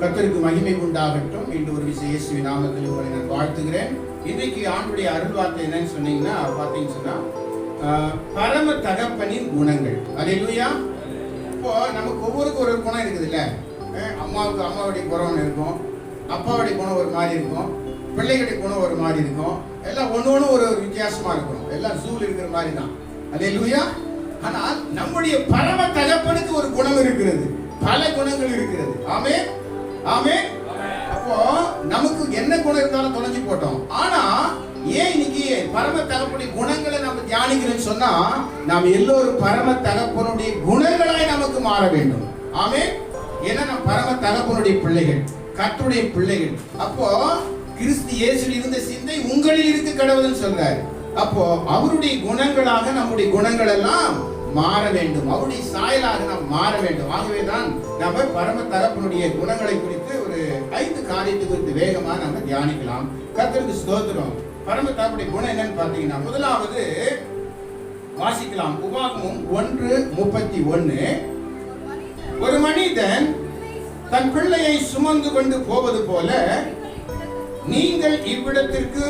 கத்தருக்கு மகிமை உண்டாகட்டும் இன்று ஒரு விசை இயேசுவி நாமத்தில் உங்களை நான் வாழ்த்துகிறேன். இன்றைக்கு ஆண்டுடைய அருள் வார்த்தை என்னன்னு சொன்னீங்கன்னா பார்த்தீங்கன்னு சொன்னா பரம தகப்பனின் குணங்கள். அல்லேலூயா இப்போ நமக்கு ஒவ்வொருக்கும் ஒரு ஒரு குணம் இருக்குதுல்ல? அஹ், அம்மாவுக்கு அம்மாவுடைய குணம் இருக்கும். அப்பாவுடைய குணம் ஒரு மாதிரி இருக்கும். பிள்ளைகளுடைய குணம் ஒரு மாதிரி இருக்கும். எல்லாம் ஒன்று ஒன்று ஒரு வித்தியாசமாக வித்தியாசமா இருக்கும் எல்லாம் ஜூல் இருக்கிற மாதிரி தான். அல்லேலூயா ஆனால் நம்முடைய பரம தகப்பனுக்கு ஒரு குணம் இருக்கிறது. பல குணங்கள் இருக்கிறது. ஆமே ஆமே அப்போ நமக்கு என்ன குணம் இருந்தாலும் தொலைஞ்சு போட்டோம். ஆனா ஏன் இன்னைக்கு பரம தகப்பனுடைய குணங்களை நம்ம தியானிக்கிறோம்னு சொன்னா நாம் எல்லோரும் பரம தகப்பனுடைய குணங்களாய் நமக்கு மாற வேண்டும். ஆமே ஏன்னா நம்ம பரம தகப்பனுடைய பிள்ளைகள் கர்த்தருடைய பிள்ளைகள். அப்போ கிறிஸ்து இயேசுல இருந்த சிந்தை உங்களில் இருக்கு கடவுள்னு சொல்றாரு. அப்போ அவருடைய குணங்களாக நம்முடைய குணங்கள் எல்லாம் மாற வேண்டும். அவருடைய சாயலாக நாம் மாற வேண்டும். ஆகவே தான் நம்ம பரம தரப்பினுடைய குணங்களை குறித்து ஒரு ஐந்து காரியத்தை குறித்து வேகமாக நம்ம தியானிக்கலாம். கர்த்தருக்கு ஸ்தோத்திரம். பரம தரப்புடைய குணம் என்னன்னு பார்த்தீங்கன்னா முதலாவது வாசிக்கலாம். உபாகமும் ஒன்று முப்பத்தி ஒன்று ஒரு மனிதன் தன் பிள்ளையை சுமந்து கொண்டு போவது போல நீங்கள் இவ்விடத்திற்கு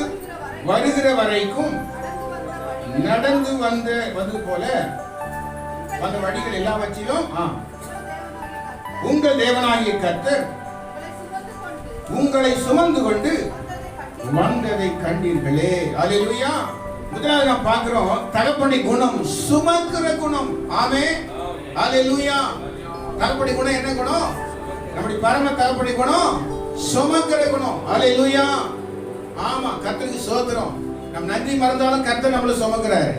வருகிற வரைக்கும் நடந்து வந்த வது போல வந்த வழிகள் எல்லாவற்றிலும் உங்கள் தேவனாகிய கர்த்தர் உங்களை சுமந்து கொண்டு வந்ததை கண்டீர்களே. அல்லேலூயா முதலாவது நாம் பார்க்கிறோம் தகப்பனை குணம் சுமக்கிற குணம். ஆமே அல்லேலூயா தகப்பனை குணம் என்ன குணம்? நம்முடைய பரம தகப்பனை குணம் சுமக்கிற குணம். அல்லேலூயா ஆமா கர்த்தருக்கு சோத்திரம். நம்ம நன்றி மறந்தாலும் கர்த்தர் நம்மள சுமக்கிறாரு.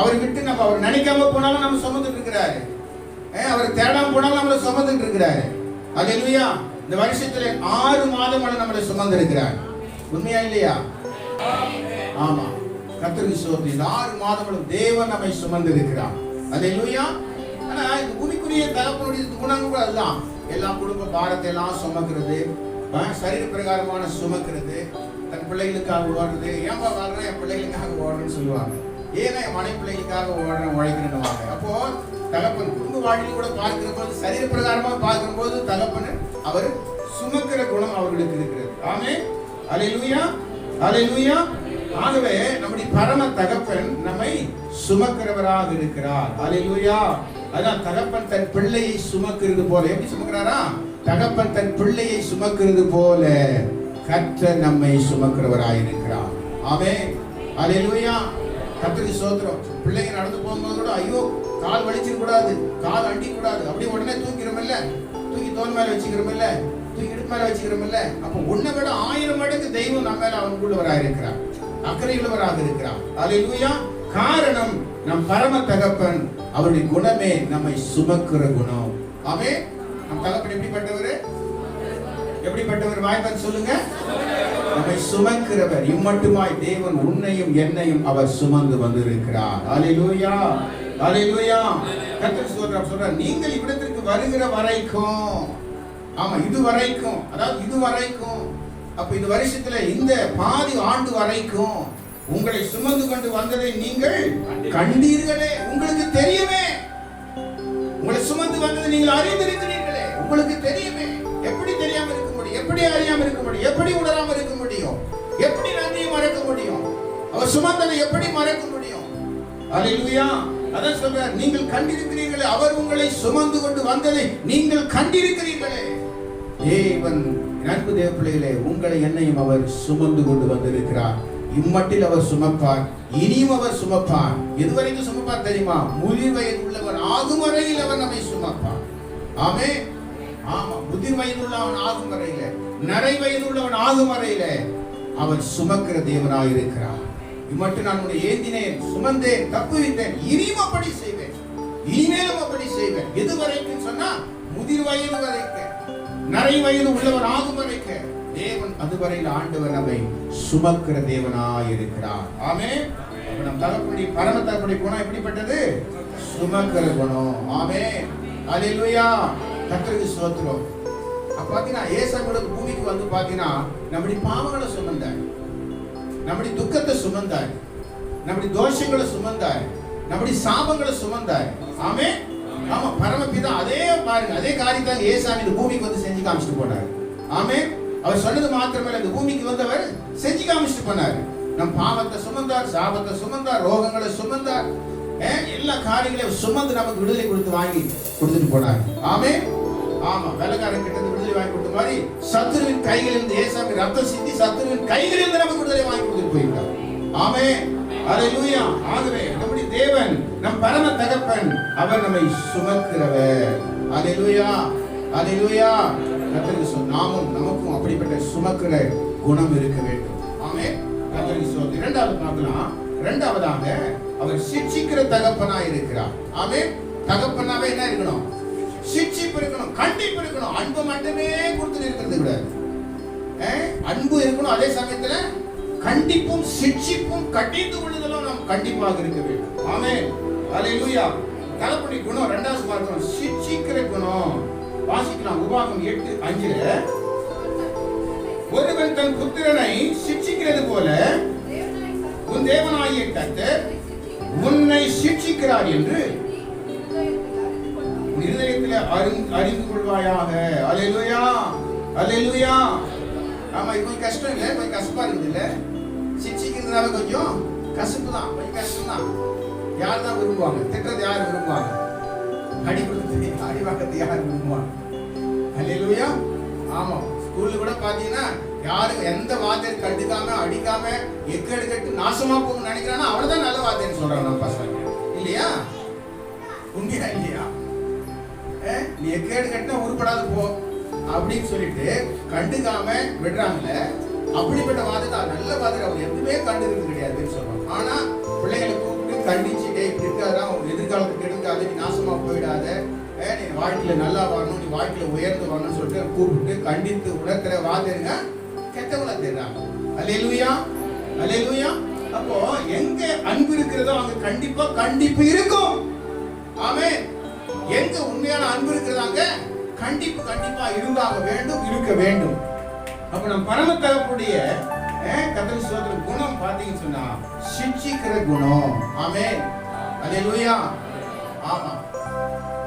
அவர் விட்டு நம்ம அவர் நினைக்காம போனாலும் நம்ம சுமந்துட்டு இருக்கிறாரு. அவர் தேடாம போனாலும் நம்மளை சுமந்துட்டு இருக்கிறாரு. அல்லேலூயா இந்த வருஷத்துல ஆறு மாதம் நம்மளை சுமந்து இருக்கிறார் உண்மையா இல்லையா? ஆமா. கத்திரி சோதனை இந்த ஆறு மாதங்களும் தேவன் நம்மை சுமந்து இருக்கிறார் அல்லேலூயா ஆனா இந்த குடிக்குரிய தகப்பனுடைய குணங்கள் கூட அதுதான். எல்லாம் குடும்ப பாரத்தை எல்லாம் சுமக்கிறது. சரீர பிரகாரமான சுமக்கிறது. தன் பிள்ளைகளுக்காக ஓடுறது. ஏன்பா வாழ்றேன் என் பிள்ளைகளுக்காக ஓடுறேன்னு சொல்லுவாங்க. ஏன்னா என் மனை பிள்ளைக்காக உழைக்கணுவாங்க அப்போ தகப்பன் குடும்ப வாழ்க்கையில் கூட பார்க்கிற போது சரீர பிரகாரமாக பார்க்கிற போது தகப்பன் அவர் சுமக்கிற குணம் அவர்களுக்கு இருக்கிறது. ஆமே அலையிலுயா அலையிலுயா ஆகவே நம்முடைய பரம தகப்பன் நம்மை சுமக்கிறவராக இருக்கிறார். அலையிலுயா அதான் தகப்பன் தன் பிள்ளையை சுமக்கிறது போல. எப்படி சுமக்கிறாரா? தகப்பன் தன் பிள்ளையை சுமக்கிறது போல கற்ற நம்மை சுமக்கிறவராக இருக்கிறார் ஆமே அலையிலுயா கர்த்தருக்கு சோத்திரம். பிள்ளைங்க நடந்து போகும்போது கூட ஐயோ கால் வலிச்சிட கூடாது கால் அண்டி கூடாது. உடனே தூக்கிறோமில்ல தூக்கி தோல் மேல வச்சுக்கிறோமில்ல? தூக்கி இடுப்பு மேல வச்சுக்கிறோமில்ல? அப்ப உன்னை விட ஆயிரம் மடங்கு தெய்வம் நம்ம மேல அவனுக்குள்ளவராக இருக்கிறார் அக்கறையுள்ளவராக இருக்கிறார் அல்லேலூயா காரணம் நம் பரம தகப்பன். அவருடைய குணமே நம்மை சுமக்கிற குணம். ஆமே நம் தகப்பன் எப்படிப்பட்டவர்? எப்படிப்பட்டவர்? வாய்ப்பன் சொல்லுங்க. நம்மை சுமக்கிறவர் இம்மட்டுமாய் தேவன் உன்னையும் என்னையும் அவர் சுமந்து வந்திருக்கிறார். அலையூயா அலையூயா கத்தர் சொல்றார் சொல்றார் நீங்கள் இவ்விடத்திற்கு வருகிற வரைக்கும் ஆமா இது வரைக்கும் அதாவது இது வரைக்கும் அப்ப இந்த வருஷத்துல இந்த பாதி ஆண்டு வரைக்கும் உங்களை சுமந்து கொண்டு வந்ததை நீங்கள் கண்டீர்களே. உங்களுக்கு தெரியுமே. உங்களை சுமந்து வந்ததை நீங்கள் அறிந்திருக்கிறீர்களே. உங்களுக்கு தெரியுமே. அவர் சுமந்ததை எப்படி மறைக்க முடியும்? அலையிலுயா அதான் சொல்றார் நீங்கள் கண்டிருக்கிறீர்களே அவர் உங்களை சுமந்து கொண்டு வந்ததை நீங்கள் கண்டிருக்கிறீர்களே. தேவன் நட்பு தேவ பிள்ளைகளே உங்களை என்னையும் அவர் சுமந்து கொண்டு வந்திருக்கிறார். இம்மட்டில் அவர் சுமப்பார் இனியும் அவர் சுமப்பார். எதுவரைக்கும் சுமப்பார் தெரியுமா? முதிர்வயது உள்ளவர் ஆகும் வரையில் அவர் நம்மை சுமப்பார். ஆமே? ஆமா முதிர் வயது உள்ளவன் ஆகும் வரையில நரை வயது உள்ளவன் ஆகும் வரையில அவர் சுமக்கிற தேவனாக இருக்கிறார் மட்டும் நான் உன்னை ஏந்தினேன் சுமந்தேன் தப்புவித்தேன். இனியும் அப்படி செய்வேன். இனிமேலும் அப்படி செய்வேன். எது வரைக்கும் சொன்னா முதிர் வயது வரைக்க நரை வயது உள்ளவர் ஆகும் வரைக்க தேவன் அதுவரையில் ஆண்டவர் நம்மை சுமக்கிற தேவனாய் இருக்கிறார் ஆமே நம் தரப்படி பரம தரப்படி குணம் எப்படிப்பட்டது? சுமக்கிற குணம். ஆமே அல்லேலூயா கர்த்தருக்கு ஸ்தோத்திரம். அப்ப பாத்தீங்கன்னா ஏசாமியோட பூமிக்கு வந்து பாத்தீங்கன்னா நம்முடைய பாவங்களை சுமந்தேன் நம்முடைய துக்கத்தை சுமந்தார் நம்முடைய தோஷங்களை சுமந்தார் நம்முடைய சாபங்களை சுமந்தார் ஆமே ஆமா பரமபிதா அதே பாருங்க அதே காரியத்தை ஏசாமி இந்த பூமிக்கு வந்து செஞ்சு காமிச்சிட்டு போனார். ஆமே அவர் சொன்னது மாத்திரமல்ல இந்த பூமிக்கு வந்தவர் செஞ்சு காமிச்சிட்டு போனார். நம் பாவத்தை சுமந்தார் சாபத்தை சுமந்தார் ரோகங்களை சுமந்தார். எல்லா காரியங்களையும் சுமந்து நமக்கு விடுதலை கொடுத்து வாங்கி கொடுத்துட்டு போனார். ஆமே ஆமா வேலைக்காரன் கிட்ட இருந்து விடுதலை வாங்கி கொடுத்த மாதிரி சத்துருவின் கைகளில் இருந்து ஏசாமி ரத்தம் சிந்தி சத்துருவின் கைகளில் இருந்து நமக்கு விடுதலை வாங்கி கொடுத்துட்டு போயிருக்கான் ஆமே. அல்லேலூயா ஆகவே நம்முடைய தேவன் நம் பரம தகப்பன் அவர் நம்மை சுமக்கிறவர். அல்லேலூயா அல்லேலூயா கர்த்தருக்கு சொல் நாமும் நமக்கும் அப்படிப்பட்ட சுமக்கிற குணம் இருக்க வேண்டும். ஆமே. கர்த்தருக்கு சொல் இரண்டாவது பார்க்கலாம் இரண்டாவதாக அவர் சிக்ஷிக்கிற தகப்பனா இருக்கிறார். ஆமே. தகப்பனாவே என்ன இருக்கணும்? சிட்சிப்பு இருக்கணும் கண்டிப்பு இருக்கணும். அன்பு மட்டுமே கொடுத்து இருக்கிறது கூடாது அஹ், அன்பு இருக்கணும் அதே சமயத்துல கண்டிப்பும் சிட்சிப்பும் கண்டித்து கொள்ளுதலும் நாம் கண்டிப்பாக இருக்க வேண்டும். ஆமே அல்லேலூயா தகப்படி குணம் ரெண்டாவது பார்க்கிறோம் சிட்சிக்கிற குணம். வாசிக்கலாம். உபாகம் எட்டு அஞ்சுல. ஒருவன் தன் புத்திரனை சிட்சிக்கிறது போல உன் தேவனாகிய கத்தர் உன்னை சிட்சிக்கிறார் என்று உன் இருதயத்தில் அறிந்து கொள்வாயாக அலையிலுயா அலையிலுயா ஆமா இப்போ கொஞ்சம் கஷ்டம் இல்லை கொஞ்சம் கசப்பா இருக்குது இல்ல? சிக்ஷிக்கிறதுனால கொஞ்சம் கசப்பு தான் கொஞ்சம் கஷ்டம் தான் யார் தான் விரும்புவாங்க? திட்டத்தை யார் விரும்புவாங்க? அடிபடுத்து அடிவாக்கத்தை யார் விரும்புவாங்க? அலையிலுயா ஆமா ஸ்கூல்ல கூட பாத்தீங்கன்னா யாரும் எந்த வாத்தியார் கண்டுக்காம அடிக்காம எக்கு எடுக்கட்டு நாசமா போகணும்னு நினைக்கிறானோ அவனதான் நல்ல வார்த்தைன்னு சொல்றாங்க நம்ம பசங்க. இல்லையா? உண்மையா இல்லையா? நீ எக்கேடு கட்டினா உருப்படாது போ. அப்படின்னு சொல்லிட்டு கண்டுக்காம விடுறாங்களே அப்படிப்பட்ட வாதத்தை நல்ல வாதத்தை அவர் எதுவுமே கண்டுக்கிறது கிடையாதுன்னு சொல்றோம் ஆனா பிள்ளைகளை கூப்பிட்டு கண்டிச்சுட்டே இப்படி இருக்காதான் அவங்க எதிர்காலத்துக்கு எடுக்காது நீ நாசமா போயிடாத. ஏ, நீ வாழ்க்கையில நல்லா வரணும் நீ வாழ்க்கையில உயர்ந்து வரணும்னு சொல்லிட்டு கூப்பிட்டு கண்டித்து உணர்த்துற வாதருங்க கெட்டவங்கள தெரிறாங்க அல்லேலூயா. அல்லேலூயா. அப்போ எங்க அன்பு இருக்கிறதோ அங்க கண்டிப்பா கண்டிப்பு இருக்கும். ஆமே எங்க உண்மையான அன்பு இருக்கிறதாங்க? கண்டிப்பு கண்டிப்பா இருந்தாக வேண்டும் இருக்க வேண்டும். அப்ப நம்ம பரம தகப்புடைய கதல் சோதர குணம் பாத்தீங்கன்னு சொன்னா சிக்ஷிக்கிற குணம். ஆமென். அல்லேலூயா ஆமா.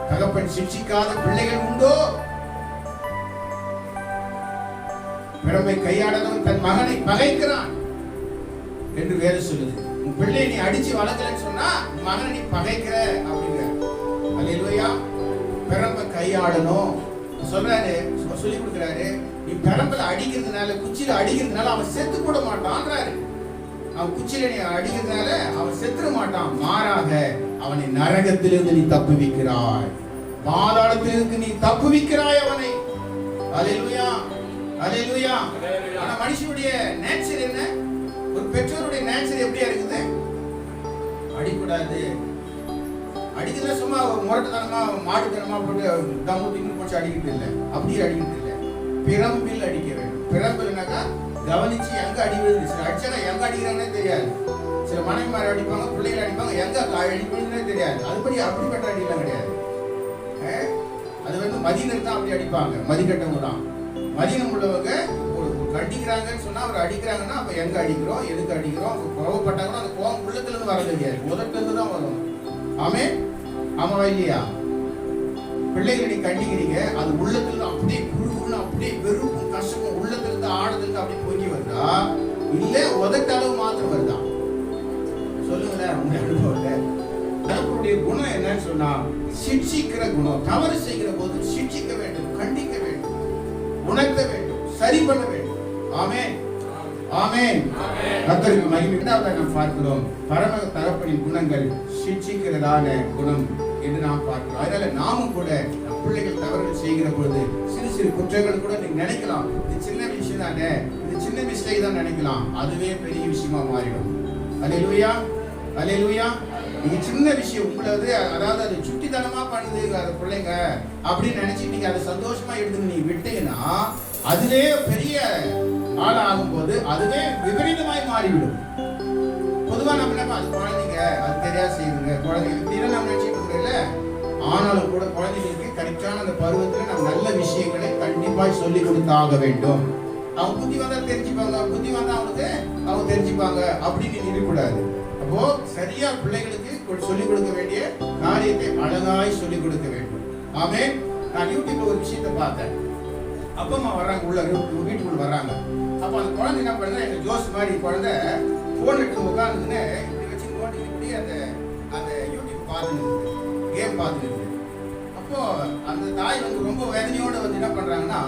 தகப்பன் சிக்ஷிக்காத பிள்ளைகள் உண்டோ? பிறமை கையாடவன் தன் மகனை பகைக்கிறான். என்று வேறு சொல்லுது. உன் பிள்ளையை நீ அடிச்சு வளர்க்கலன்னு சொன்னா மகனை நீ பகைக்கிற அப்படிங்கிற அல்லேலூயா பிறம்ப கையாடணும் சொல்றாரு சொல்லி கொடுக்குறாரு நீ பிறம்பல அடிக்கிறதுனால குச்சியில அடிக்கிறதுனால அவன் செத்து கூட மாட்டான்றாரு. அவன் குச்சியில நீ அடிக்கிறதுனால அவன் செத்துற மாட்டான். மாறாக அவனை நரகத்திலிருந்து நீ தப்புவிக்கிறாய். பாதாளத்திலிருந்து நீ தப்புவிக்கிறாய் அவனை. அல்லேலூயா அல்லேலூயா ஆனா மனுஷனுடைய நேச்சர் என்ன? ஒரு பெற்றோருடைய நேச்சர் எப்படியா இருக்குது? அடிக்கூடாது. அடிக்கிறத சும்மா முரட்டுத்தனமா மாட்டுத்தனமா போட்டு தம்மு திங்கு போச்சு அடிக்கிறது இல்லை. அப்படியே அடிக்கிறது இல்லை. பிரம்பில் அடிக்க வேண்டும் பிரம்பில்னாக்கா கவனிச்சு எங்க அடிக்கிறது? சில அடிச்சாங்க எங்க அடிக்கிறாங்கன்னே தெரியாது. சில மனைவிமார் அடிப்பாங்க பிள்ளைகள் அடிப்பாங்க எங்க அடிப்பதுன்னே தெரியாது. அதுபடி அப்படிப்பட்ட அடியெல்லாம் கிடையாது. அது வந்து மதியினர் தான் அப்படி அடிப்பாங்க. மதிக்கட்டவங்க தான். மதியம் உள்ளவங்க ஒரு கண்டிக்கிறாங்கன்னு சொன்னா அவர் அடிக்கிறாங்கன்னா அப்ப எங்க அடிக்கிறோம்? எதுக்கு அடிக்கிறோம்? அவங்க கோவப்பட்டாங்கன்னா அந்த கோவம் உள்ளத்துல இருந்து வர தெரியாது முதல்ல இருந்து தான் வரும். ஆமே ஆமாவா இல்லையா பிள்ளைகளை கண்டிக்கிறீங்க. அது உள்ளத்துல அப்படியே குழுன்னு அப்படியே வெறுப்பும் கஷ்டமும் உள்ளத்துல இருந்து ஆழத்துல இருந்து அப்படியே பொங்கி வருதா? இல்ல உதட்டளவு மாத்திரம் வருதா? சொல்லுங்களேன் உங்க அனுபவத்துல தகப்பனுடைய குணம் என்னன்னு சொன்னா சிட்சிக்கிற குணம் தவறு செய்கிற போது சிட்சிக்க வேண்டும் கண்டிக்க வேண்டும் உணர்த்த வேண்டும் சரி பண்ண வேண்டும். ஆமென். ஆமென். கர்த்தருக்கு மகிமை. பார்க்கிறோம் பரம தகப்பனின் குணங்கள் சிக்ஷிக்கிறதான குணம் என்று நாம் பார்க்கிறோம். அதனால நாமும் கூட பிள்ளைகள் தவறுகள் செய்கிற பொழுது சிறு சிறு குற்றங்கள் கூட நீங்க நினைக்கலாம். இது சின்ன விஷயம் தானே. இது சின்ன மிஸ்டேக் தான் நினைக்கலாம். அதுவே பெரிய விஷயமா மாறிடும். அல்லேலூயா அல்லேலூயா நீங்க சின்ன விஷயம் உங்களது அதாவது அது சுட்டித்தனமா பண்ணுது அது பிள்ளைங்க அப்படின்னு நினைச்சு நீங்க அதை சந்தோஷமா எடுத்து நீங்க விட்டீங்கன்னா அதுவே பெரிய ஆள் ஆகும்போது அதுவே விபரீதமாய் மாறிவிடும். பொதுவா நம்ம என்ன அது குழந்தைங்க அது தெரியாது செய்யுங்க குழந்தைங்க இப்படின்னு நம்ம நினைச்சிட்டு இருக்கிறோம்ல ஆனாலும் கூட குழந்தைங்களுக்கு கரெக்டான அந்த பருவத்துல நம்ம நல்ல விஷயங்களை கண்டிப்பாய் சொல்லி கொடுத்தாக வேண்டும். அவங்க புத்தி வந்தா தெரிஞ்சுப்பாங்க. புத்தி வந்தா அவனுக்கு அவங்க தெரிஞ்சுப்பாங்க. அப்படின்னு இருக்கக்கூடாது. அப்போ சரியா பிள்ளைகளுக்கு சொல்லிக் கொடுக்க வேண்டிய காரியத்தை அழகாய் சொல்லிக் கொடுக்க வேண்டும். ஆமே நான் யூடியூப்ல ஒரு விஷயத்தை பார்த்தேன். அப்பா அம்மா வர்றாங்க. உள்ள வீட்டுக்குள் வீட்டுக்குள்ள வர்றாங்க. அப்போ அந்த குழந்தை என்ன பண்ணுது? எங்கள் ஜோஸ் மாதிரி குழந்தை ஃபோன் எடுத்து உட்காந்துன்னு இப்படி வச்சு நோண்டி இப்படி அந்த அந்த யூடியூப் பார்த்துன்னு கேம் பார்த்துட்டு அப்போது அந்த தாய் வந்து ரொம்ப வேதனையோடு வந்து என்ன பண்ணுறாங்கன்னா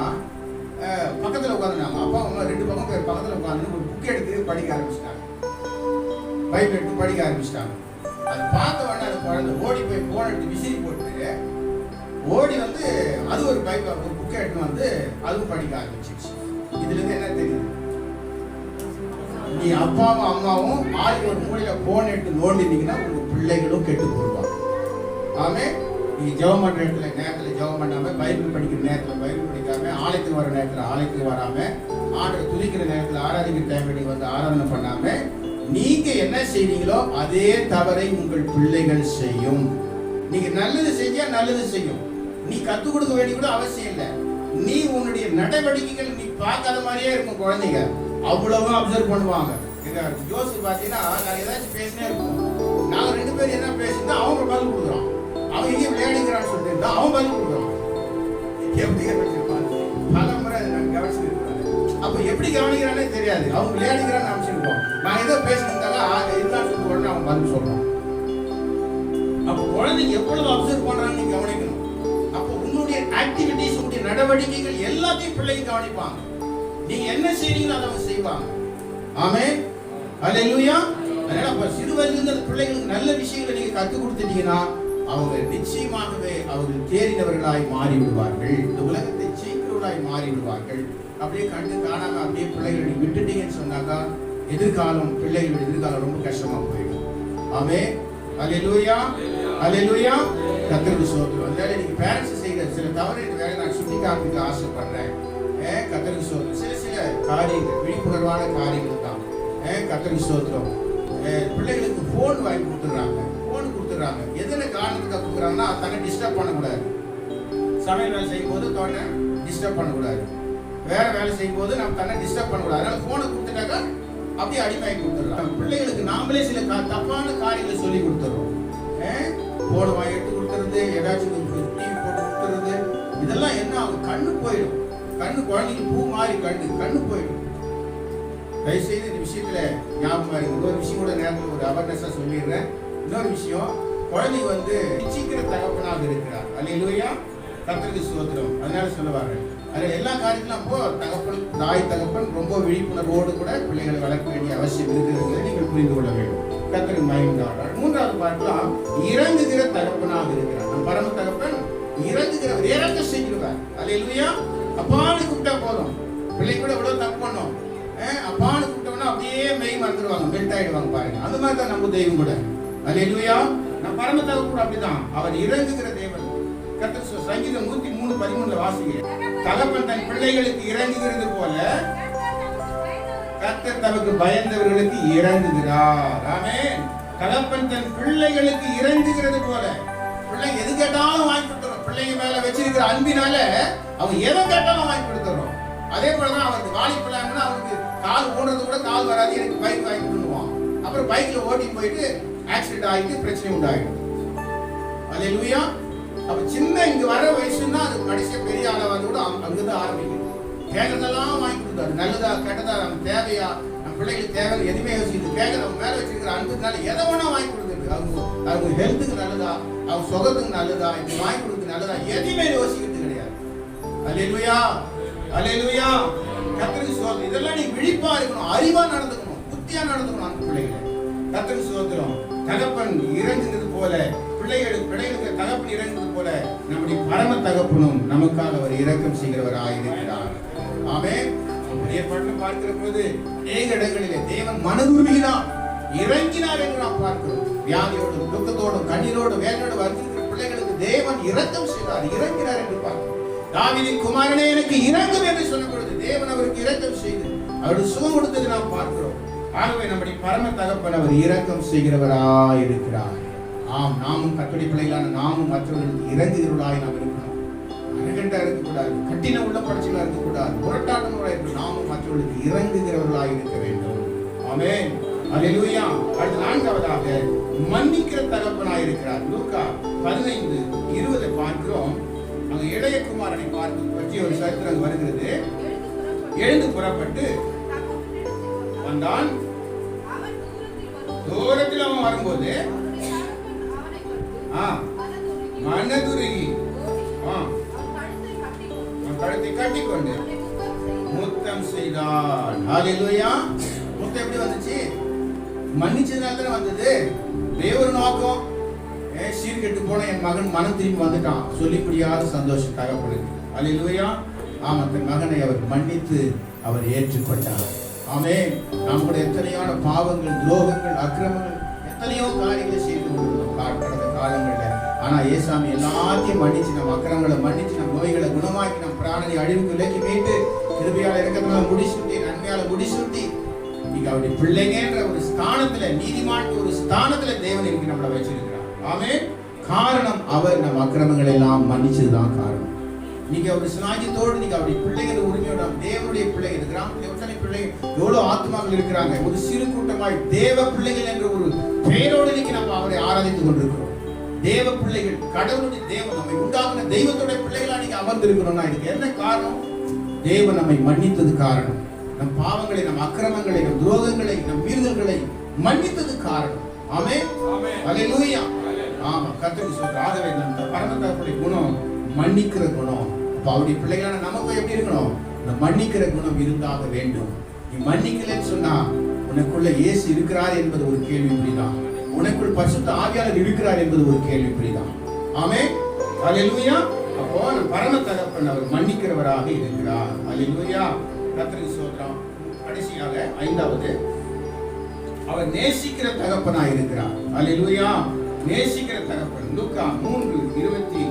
பக்கத்தில் பக்கத்துல உட்காந்துனாங்க அப்பா அம்மா ரெண்டு பக்கம் பேர் பக்கத்தில் உட்காந்து ஒரு புக் எடுத்து படிக்க ஆரம்பிச்சிட்டாங்க. பைபிள் எடுத்து படிக்க ஆரம்பிச்சிட்டாங்க. அது பார்த்த உடனே அந்த குழந்தை ஓடி போய் ஃபோன் எடுத்து விசிறி போட்டு ஓடி வந்து அது ஒரு பைப் ஒரு புக்கை எடுத்து வந்து அதுவும் படிக்க ஆரம்பிச்சிருச்சு. இதுல இருந்து என்ன தெரியுது நீ அப்பாவும் அம்மாவும் ஆளுக்கு ஒரு மூலையில போன் எடுத்து நோண்டினீங்கன்னா உங்க பிள்ளைகளும் கெட்டு போடுவாங்க. ஆமே நீ ஜெபம் பண்ற இடத்துல நேரத்துல ஜெபம் பண்ணாம பைபிள் படிக்கிற நேரத்துல பைபிள் படிக்காம ஆலயத்துக்கு வர நேரத்துல ஆலயத்துக்கு வராம ஆண்டவர் துதிக்கிற நேரத்துல ஆராதிக்கிற டைம் நீங்க வந்து ஆராதனை பண்ணாம நீங்க என்ன செய்வீங்களோ அதே தவறை உங்கள் பிள்ளைகள் செய்யும். நீங்க நல்லது செஞ்சா நல்லது செய்யும். நீ கத்துக் கொடுக்க வேண்டிய கூட அவசியம் இல்லை. நீ உன்னுடைய நடவடிக்கைகள் நீ பார்க்காத மாதிரியே இருக்கும் குழந்தைங்க. அவ்வளவும் அப்சர்வ் பண்ணுவாங்க. எங்க ஜோசு பாத்தீங்கன்னா நாங்கள் ஏதாச்சும் பேசினே இருப்போம். நாங்க ரெண்டு பேரும் என்ன பேசினா அவங்க பதில் கொடுக்குறோம். அவன் இங்கே விளையாடுங்கிறான்னு சொல்லிட்டு அவன் பதில் கொடுக்குறான் எப்படி கவனிச்சிருப்பான் பல முறை நான் கவனிச்சிருக்கிறேன் அப்ப எப்படி கவனிக்கிறானே தெரியாது. அவங்க விளையாடுகிறான்னு நினைச்சிருப்போம். நான் ஏதோ பேசினதால இருந்தான்னு சொல்லி உடனே அவன் பதில் சொல்றான் அப்ப குழந்தைங்க எவ்வளவு அப்சர்வ் பண்றான்னு கவனிக்கணும். அப்போ ஆக்டிவிட்டிஸ் உங்களுடைய நடவடிக்கைகள் எல்லாத்தையும் பிள்ளைங்க கவனிப்பாங்க. நீங்க என்ன செய்றீங்களோ அதை அவங்க செய்வாங்க. ஆமே அல்லேலூயா அதனால அப்ப சிறு வயதிலிருந்து பிள்ளைங்களுக்கு நல்ல விஷயங்களை நீங்க கற்றுக் கொடுத்துட்டீங்கன்னா அவங்க நிச்சயமாகவே அவர்கள் தேறினவர்களாய் மாறி விடுவார்கள் இந்த உலகத்தை ஜெயிக்கிறவர்களாய் மாறி விடுவார்கள் அப்படியே கண்டு காணாம அப்படியே பிள்ளைகளை விட்டுட்டீங்கன்னு சொன்னாக்கா எதிர்காலம் பிள்ளைகளோட எதிர்காலம் ரொம்ப கஷ்டமா போயிடும். ஆமே அல்லேலூயா அல்லேலூயா கத்திரிக்கு சோதரம் அதனால நீங்க பேரண்ட்ஸ் செய்கிற சில தவறு வேலை நான் சுட்டி காமிக்க ஆசைப்படுறேன். ஏன் கத்திரிக்கு சோதரம் சில சில காரியங்கள் விழிப்புணர்வான காரியங்கள் தான். ஏன் கத்திரிக்கு சோதரம் பிள்ளைகளுக்கு ஃபோன் வாங்கி கொடுத்துட்றாங்க. ஃபோன் கொடுத்துட்றாங்க. எதனை காரணத்துக்கு கொடுக்குறாங்கன்னா தன்னை டிஸ்டர்ப் பண்ணக்கூடாது. சமையல் வேலை செய்யும் போது டிஸ்டர்ப் பண்ணக்கூடாது. வேற வேலை செய்யும் போது நம்ம தன்னை டிஸ்டர்ப் பண்ணக்கூடாது. அதனால ஃபோனை கொடுத்துட்டாக்கா அப்படியே அடிமையாகி கொடுத்துட்றோம் பிள்ளைகளுக்கு நாமளே சில தப்பான காரியங்களை சொல்லி கொடுத்துறோம் ஃபோனை வாங்கி எடுத்து ஏதாச்சும் டீ போட்டு கொடுத்துறது இதெல்லாம் என்ன ஆகும்? கண்ணு போயிடும். கண்ணு குழந்தைங்க பூ மாதிரி கண்ணு கண்ணு போயிடும். தயவுசெய்து இந்த விஷயத்துல ஞாபகம் இருக்கு இன்னொரு விஷயம் கூட நேரத்தில் ஒரு அவேர்னஸாக சொல்லிடுறேன். இன்னொரு விஷயம் குழந்தை வந்து சீக்கிர தகப்பனாக இருக்கிறார். அல்லையா கத்திரிக்கு சுதந்திரம் அதனால சொல்லுவாங்க அதில் எல்லா காரியத்திலும் அப்போ தகப்பன் தாய் தகப்பன் ரொம்ப விழிப்புணர்வோடு கூட பிள்ளைகளை வளர்க்க வேண்டிய அவசியம் இருக்கிறது நீங்கள் புரிந்து கொள்ள வேண்டும். கத்திரி மயங்காடுறார் மூன்றாவது பார்க்கலாம் இறங்குகிற தகப்பனாக இருக்கிறார். நம் பரம தகப்பன் இறங்குகிறவர் இறங்க செய்கிறவர். இல்லையா அப்பான்னு கூப்பிட்டா போதும். பிள்ளை கூட இவ்வளவு தப்பு பண்ணோம். அஹ் அப்பான்னு கூப்பிட்டோம்னா அப்படியே மெய் மறந்துடுவாங்க மெல்ட் ஆயிடுவாங்க பாருங்க. அந்த மாதிரி தான் நம்ம தெய்வம் கூட. அல்லேலூயா. பரம பரமத்தாக கூட அப்படிதான். அவர் இறங்குகிற தேவன். கத்திர சங்கீதம் நூத்தி மூணு பதிமூணுல வாசிங்க. தகப்பன் தன் பிள்ளைகளுக்கு இறங்குகிறது போல கர்த்தர் தமக்கு பயந்தவர்களுக்கு இறங்குகிறார். ஆமே தகப்பன் தன் பிள்ளைகளுக்கு இறங்குகிறது போல. பிள்ளை எது கேட்டாலும் வாங்கி கொடுத்துரும் பிள்ளைங்க மேல வச்சிருக்கிற அன்பினால அவங்க எதை கேட்டாலும் வாங்கி கொடுத்துரும் அதே போலதான் அவருக்கு வாலி பிள்ளைங்கன்னா அவனுக்கு கால் ஓடுறது கூட கால் வராது. எனக்கு பைக் வாங்கி கொடுத்துருவான் அப்புறம் பைக்ல ஓட்டி போயிட்டு ஆக்சிடென்ட் ஆகிட்டு பிரச்சனை உண்டாகிடும் அதே லூயா அப்ப சின்ன இங்க வர வயசுன்னா அது கடைசியா பெரிய ஆளா வந்து கூட அங்க- அங்கதான் ஆரம்பிக்கும். கேட்கறதெல்லாம் வாங்கி கொடுத்தாரு. நல்லதா கேட்டது தேவையா? நம்ம பிள்ளைகளுக்கு தேவை எதுவுமே யோசிக்கிறது கேட்க நம்ம மேலே வச்சிருக்கிற அன்புனால எதை வேணா வாங்கி கொடுக்குறது அவங்க அவங்க ஹெல்த்துக்கு நல்லதா? அவங்க சுகத்துக்கு நல்லதா? இப்படி வாங்கி கொடுக்க நல்லதா? எதையுமே யோசிக்கிறது கிடையாது. அலையிலுயா அலையிலுயா கத்திரிக்கு சோதரம் இதெல்லாம் நீ விழிப்பா இருக்கணும் அறிவா நடந்துக்கணும் புத்தியா நடந்துக்கணும் அந்த பிள்ளைகளை. கத்திரிக்கு சோதனம் தகப்பன் இறங்குனது போல பிள்ளைகளுக்கு பிள்ளைகளுக்கு தகப்பன் இறங்குறது போல நம்முடைய பரம தகப்பனும் நமக்காக அவர் இரக்கம் செய்கிறவராக இருக்கிறார் ஆமே ஏற்பாட்டு பார்க்கிற போது அநேக இடங்களிலே தேவன் மனதுருகினார் இறங்கினார் என்று நாம் பார்க்கிறோம். வியாதியோடும் துக்கத்தோடும் கண்ணீரோடும் வேதனோடு வருகிற பிள்ளைகளுக்கு தேவன் இரக்கம் செய்தார் இறங்கினார் என்று பார்க்கிறோம். தாவிதின் குமாரனே எனக்கு இறங்கும் என்று சொன்ன பொழுது தேவன் அவருக்கு இரக்கம் செய்து அவருக்கு சுகம் கொடுத்தது நாம் பார்க்கிறோம். ஆகவே நம்முடைய பரம தகப்பன் அவர் இரக்கம் செய்கிறவராய் இருக்கிறார் ஆம் நாமும் கத்தடி பிள்ளைகளான நாமும் மற்றவர்களுக்கு இறங்குகிறவர்களாய் நாம் இருக்கணும் இருக்கக்கூடாது கட்டின உள்ள படைச்சலா இருக்கக்கூடாது முரட்டாட்டங்களா இருக்க நாமும் மற்றவர்களுக்கு இறங்குகிறவர்களாக இருக்க வேண்டும். ஆமே அல்லேலூயா அடுத்து நான்காவதாக மன்னிக்கிற தகப்பனாய் இருக்கிறார். லூக்கா பதினைந்து இருபதை பார்க்கிறோம். அங்க இளையகுமாரனை பார்த்து பற்றி ஒரு சரித்திரம் வருகிறது. எழுந்து புறப்பட்டு வந்தான். தூரத்தில் வரும்போது அவன் வரும்போது ஆ மனதுருகி. ஆ. கழுத்தை கட்டிக்கொண்டு முத்தம் செய்தான் ஹalleluya முத்தம் எப்படி வந்துச்சு? மன்னிச்சதுனால தானே வந்தது. தேவர் நோக்கம். ஏ சீர்கெட்டு போன என் மகன் மனம் திரும்பி வந்துட்டான். சொல்லி முடியாத சந்தோஷம் தகப்படுது ஹalleluya ஆமா தன் மகனை அவர் மன்னித்து அவர் ஏற்றுக்கொண்டார். ஆமே நம்முடைய எத்தனையான பாவங்கள் துரோகங்கள் அக்கிரமங்கள் எத்தனையோ காரியங்களை செய்து ஆனா ஏசாமி எல்லாத்தையும் மன்னிச்சு நம்ம அக்கிரங்களை மன்னிச்சு நம்ம நோய்களை குணமாக்கி நம்ம பிராணனை அழிவுக்கு விலக்கி மீட்டு கிருபியால இருக்கிறதுனால முடிசூட்டி நன்மையால முடிசூட்டி நீங்க அவருடைய பிள்ளைங்கன்ற ஒரு ஸ்தானத்துல நீதிமான் ஒரு ஸ்தானத்துல தேவன் இன்னைக்கு நம்மளை வச்சிருக்கிறார். ஆமே காரணம் அவர் நம்ம அக்கிரமங்களை எல்லாம் மன்னிச்சதுதான் காரணம். நீங்க ஒரு சிலாஜித்தோடு நீங்க அவருடைய பிள்ளைகள் உரிமையோட தேவனுடைய பிள்ளைகள் கிராமத்தில் எத்தனை பிள்ளைகள் எவ்வளவு ஆத்மாக்கள் இருக்கிறாங்க ஒரு சிறு கூட்டமாய் தேவ பிள்ளைகள் என்ற ஒரு பெயரோடு இன்னைக்கு நம்ம அவரை ஆராதித்துக் கொண்டிருக்கிறோம். தேவ பிள்ளைகள் கடவுளுடைய தேவன் நம்மை உண்டாக்குன தெய்வத்துடைய பிள்ளைகளா நீங்க அமர்ந்திருக்கிறோம்னா இதுக்கு என்ன காரணம்? தேவன் நம்மை மன்னித்தது காரணம். நம் பாவங்களை நம் அக்கிரமங்களை நம் துரோகங்களை நம் மீறுதல்களை மன்னித்தது காரணம். ஆமே அல்லேலூயா ஆமா கர்த்தருக்கு சொல்ற ஆகவே நம்ம பரமத்தாருடைய குணம் மன்னிக்கிற குணம். அப்ப அவருடைய பிள்ளைகளான நமக்கு எப்படி இருக்கணும்? இந்த மன்னிக்கிற குணம் இருந்தாக வேண்டும். நீ மன்னிக்கலைன்னு சொன்னா உனக்குள்ள இயேசு இருக்கிறார் என்பது ஒரு கேள்விக்குறிதான் உனக்குள் பரிசுத்த ஆவியாளர் இருக்கிறார் என்பது ஒரு கேள்விக்குறிதான். ஆமே அல்லேலூயா அப்போ நம் பரம தகப்பன் அவர் மன்னிக்கிறவராக இருக்கிறார். அல்லேலூயா கத்திரி சோதரம் கடைசியாக ஐந்தாவது. அவர் நேசிக்கிற தகப்பனாக இருக்கிறார். அல்லேலூயா நேசிக்கிற தகப்பன். லூக்கா மூன்று இருபத்தி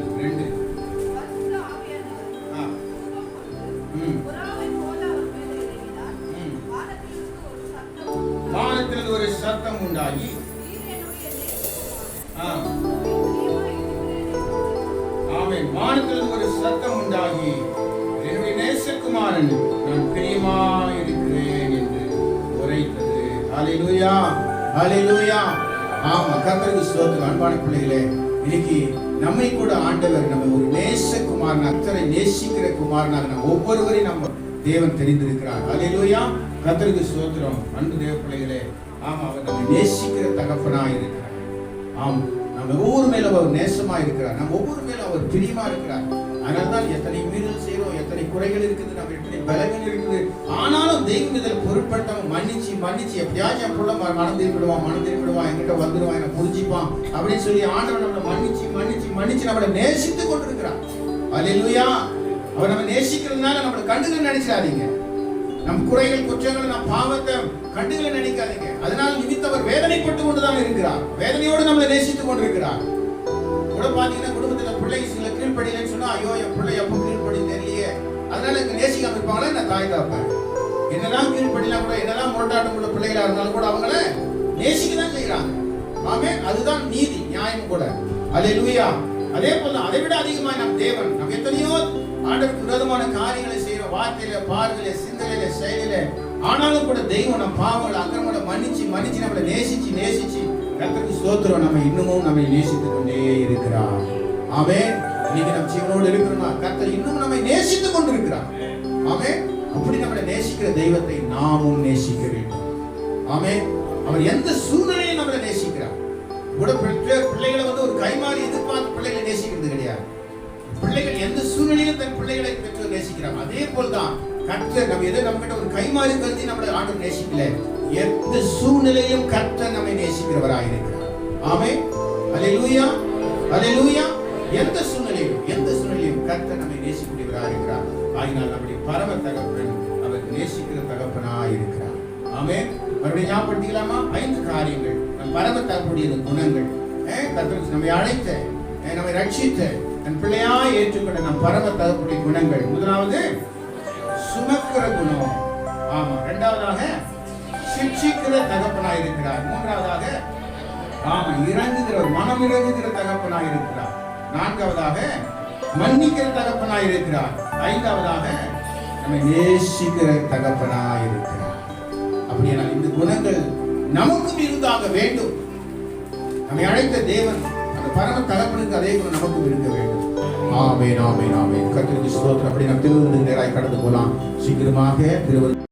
அலையிலூயா அலையிலூயா ஆமா கத்தருக்கு ஸ்தோத்திரம். அன்பான பிள்ளைகளே இன்னைக்கு நம்மை கூட ஆண்டவர் நம்ம ஒரு நேச குமாரன் அத்தனை நேசிக்கிற குமாரனாக நம்ம ஒவ்வொருவரையும் நம்ம தேவன் தெரிந்திருக்கிறார். அலையிலூயா கத்தருக்கு ஸ்தோத்திரம். அன்பு தேவ பிள்ளைகளே ஆமா அவர் நம்ம நேசிக்கிற தகப்பனாக இருக்கிறார். ஆம் நம்ம ஒவ்வொரு மேலும் அவர் நேசமா இருக்கிறார். நம்ம ஒவ்வொரு மேலும் அவர் பிரியமா இருக்கிறார். அதனால தான் எத்தனை மீறல் செய்யறோம் எத்தனை குறைகள் இருக்குது நம்ம எத்தனை பலவீனம் இருக்குது. ஆனாலும் தெய்வம் இதில் பொருட்படுத்தாம மன்னிச்சு மன்னிச்சு எப்படியாச்சும் என் பிள்ளை ம- மனந்திருப்பிடுவான் என்கிட்ட வந்துடுவான் என்னை புரிஞ்சுப்பான் அப்படின்னு சொல்லி ஆண்டவன் நம்மளை மன்னிச்சு மன்னிச்சு மன்னிச்சு நம்மளை நேசித்து கொண்டிருக்கிறார். அல்லேலூயா. அவர் நம்ம நேசிக்கிறதுனால நம்மளை கண்டுகள் நினைச்சிடாதீங்க. நம் குறைகள் குற்றங்கள் நம் பாவத்தை கண்டுகளை நினைக்காதீங்க. அதனால் நிமித்தவர் வேதனைப்பட்டு கொண்டுதான் இருக்கிறார். வேதனையோடு நம்மளை நேசித்துக் கொண்டிருக்கிறார். கூட பாத்தீங்கன்னா குடும்பத்துல பிள்ளை சில கீழ்ப்படியலன்னு சொன்னா ஐயோ என் பிள்ளை எப்போ கீழ்ப்படி தெரியலையே. அதனால எனக்கு நேசிக்காம இருப்பாங்களே நான் தாய் தாப்பேன் என்னதான் கீழ்ப்படிலாம் கூட என்னதான் முரட்டாட்டம் உள்ள பிள்ளைகளா இருந்தாலும் கூட அவங்கள நேசிக்க தான் செய்யறாங்க ஆமே அதுதான் நீதி நியாயம் கூட. அல்லேலூயா. அதே போல அதை விட அதிகமாக நம் தேவன் நம்ம எத்தனையோ ஆண்டவருக்கு விரோதமான காரியங்களை செய்யற வார்த்தையில பார்வையில சிந்தனையில செயலில ஆனாலும் கூட தெய்வம் நம்ம பாவங்களை அக்கிரமங்களை மன்னிச்சு மன்னிச்சு நம்மளை நேசிச்சு நேசிச்சு கர்த்தருக்கு சோத்துறோம் நம்ம இன்னமும் நம்மை நேசித்துக் கொண்டே இருக்கிறான் ஆமே இன்னைக்கு நம் ஜீவனோடு இருக்கிறோம்னா கர்த்தர் இன்னும் நம்மை நேசித்துக் கொண்டிருக்கிறார். ஆமே அப்படி நம்மளை நேசிக்கிற தெய்வத்தை நாமும் நேசிக்க வேண்டும். ஆமே அவர் எந்த சூழ்நிலையும் நம்மளை நேசிக்கிறார். கூட பிள்ளைகளை வந்து ஒரு கைமாறி எதிர்பார்த்து பிள்ளைகளை நேசிக்கிறது கிடையாது. பிள்ளைகள் எந்த சூழ்நிலையிலும் தன் பிள்ளைகளை பெற்றோர் நேசிக்கிறார். அதே போல் தான் கர்த்தர் நம்ம எதோ நம்ம கிட்ட ஒரு கைமாறி கருதி நம்மளை ஆண்டு நேசிக்கல எந்த சூழ்நிலையும் கர்த்தர் நம்மை நேசிக்கிறவராக இருக்கிறார் ஆமே அலை லூயா எந்த சூழ்நிலையிலும் எந்த சூழ்நிலையும் கர்த்தர் நம்மை நேசிக்கூடியவராக இருக்கிறார். ஆகினால் நம்முடைய பரம தகப்பன் அவர் நேசிக்கிற தகப்பனாக இருக்கிறார். ஆமே மறுபடியும் ஞாபகப்படுத்திக்கலாமா? ஐந்து காரியங்கள். நம் பரம தகப்புடைய குணங்கள். அஹ், நம்மை அழைத்த நம்மை ரட்சித்த தன் பிள்ளையா ஏற்றுக்கொண்ட நம் பரம தகப்புடைய குணங்கள். முதலாவது சுமக்கிற குணம். ஆமா இரண்டாவதாக சிக்ஷிக்கிற தகப்பனாக இருக்கிறார். மூன்றாவதாக ஆமா இறங்குகிற மனம் இறங்குகிற தகப்பனாக இருக்கிறார். நான்காவதாக மன்னிக்கிற தகப்பனாய் இருக்கிறார் ஐந்தாவதாக நம்மை நேசிக்கிற தகப்பனாய் இருக்கிறார் அப்படியானால் இந்த குணங்கள் நமக்கும் இருந்தாக வேண்டும். நம்மை அழைத்த தேவன் அந்த பரம தகப்பனுக்கு அதே குணம் நமக்கும் இருக்க வேண்டும். ஆமே ஆமென் ஆமென். கத்திரிக்கு ஸ்தோத்திரம். அப்படி நம் திருவருந்து நேராய் கடந்து போலாம் சீக்கிரமாக திருவிருந்து